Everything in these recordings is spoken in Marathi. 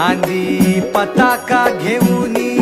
हांदी पताका घेऊनी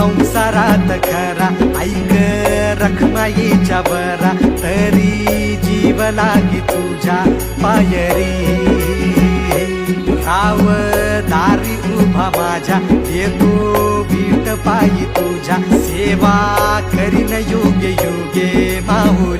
संसारात खरा. ऐक रखमाईच्या बरा तरी जीव लागी तुझ्या पायरी. राव दारी उभा माझ्या. येतो बीट पायी तुझ्या. सेवा करीन योगे योगे माहुरी